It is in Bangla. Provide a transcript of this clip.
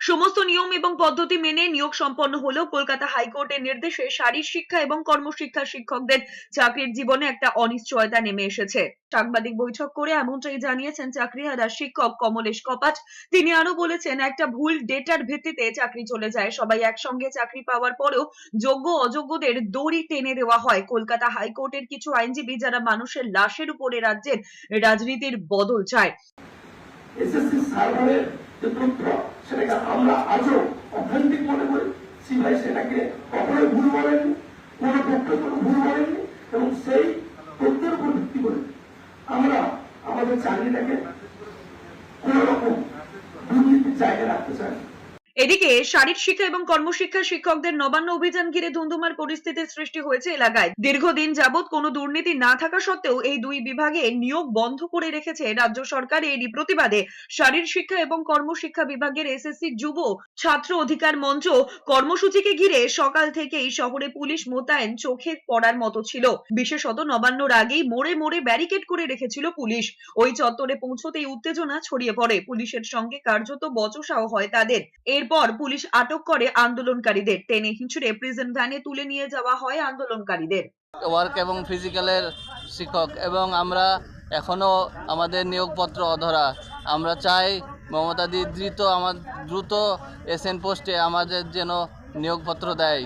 সমস্ত নিয়ম এবং পদ্ধতি মেনে নিয়োগ সম্পন্ন হলেও কলকাতা হাইকোর্টের নির্দেশে শারীর শিক্ষা এবং কর্মশিক্ষা শিক্ষকদের চাকরির জীবনে একটা অনিশ্চয়তা নেমে এসেছে। সাংবাদিক বৈঠক করে এমনটাই জানিয়েছেন চাকরিহারা শিক্ষক কমলেশ কপাট। তিনি আরও বলেছেন, একটা ভুল ডেটার ভিত্তিতে চাকরি চলে যায়। সবাই একসঙ্গে চাকরি পাওয়ার পরেও যোগ্য অযোগ্যদের দড়ি টেনে দেওয়া হয়। কলকাতা হাইকোর্টের কিছু আইনজীবী যারা মানুষের লাশের উপরে রাজ্যের রাজনীতির বদল চায়। যে তথ্য সেটাকে আমরা আজও অভ্যন্তিক মনে করি। সিবিআই সেটাকে কখনোই ভুল বলেননি, কোনো পক্ষে কোনো ভুল বলেননি, এবং সেই তথ্যের উপর ভিত্তি করে আমরা আমাদের চাকরিটাকে কোন রকম দুর্নীতির জায়গায় রাখতে চাই না। এদিকে শারীর শিক্ষা এবং কর্মশিক্ষা শিক্ষকদের নবান্ন অভিযান ঘিরে ধুন্ধুমার পরিস্থিতির সৃষ্টি হয়েছে এলাকায়। দীর্ঘদিন যাবৎ কোনো দুর্নীতি না থাকা সত্ত্বেও এই দুই বিভাগে নিয়োগ বন্ধ করে রেখেছে রাজ্য সরকার এরই প্রতিবাদে। শারীর শিক্ষা এবং কর্মশিক্ষা বিভাগের এসএসসি যুব ছাত্র অধিকার মঞ্চ কর্মসূচিকে ঘিরে সকাল থেকেই শহরে পুলিশ মোতায়েন চোখে পড়ার মতো ছিল। বিশেষত নবান্নর আগেই মোড়ে মোড়ে ব্যারিকেড করে রেখেছিল পুলিশ। ওই চত্বরে পৌঁছতেই উত্তেজনা ছড়িয়ে পড়ে। পুলিশের সঙ্গে কার্যত বচসাও হয় তাদের। এরপর পুলিশ আটক করে আন্দোলনকারীদের। টেনে হিঁচড়ে প্রিজন ভ্যানে তুলে নিয়ে যাওয়া হয় আন্দোলনকারীদের। ওয়ার্ক এবং ফিজিক্যালের শিক্ষক এবং আমরা এখনও আমাদের নিয়োগপত্র অধরা। আমরা চাই মমতাদি দ্রুত আমার দ্রুত এসএন পোস্টে আমাদের যেন নিয়োগপত্র দেয়।